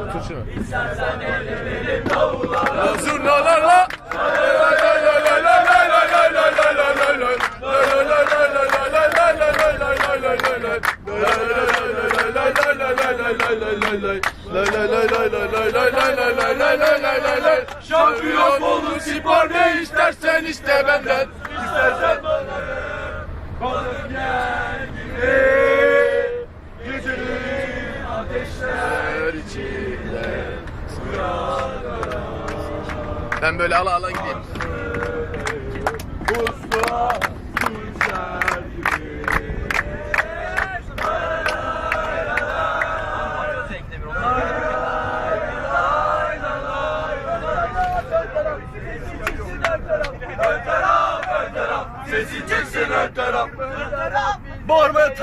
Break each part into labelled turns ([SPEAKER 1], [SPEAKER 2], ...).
[SPEAKER 1] Otur şuna. İstersen elle verim davullara.
[SPEAKER 2] Zurnalarla. Şampiyon oldun spor ne istersen iste benden Ateşler içinde
[SPEAKER 1] Ben böyle ala ala gideyim.
[SPEAKER 2] Buzluğa Sesi çıksın ön taraf Bağırmaya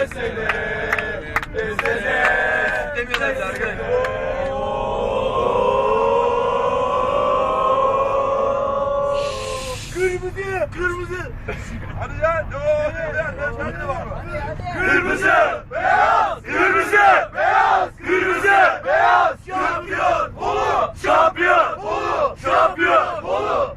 [SPEAKER 2] desene Desene Demiyorlar arkadaşlar Kırmızı, kırmızı. Hadi ya, devam et. Kırmızı, beyaz, kırmızı, beyaz, kırmızı, beyaz. Şampiyon, Bolu, şampiyon, Bolu, şampiyon, Bolu.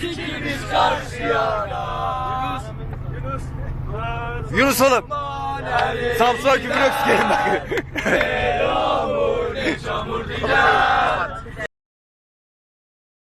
[SPEAKER 2] Sikimiz karşıya. Yunus. Yunus. Yunus oğlum. Samsun'a küfür yok sikerim bak. Ne yağmur ne çamur ne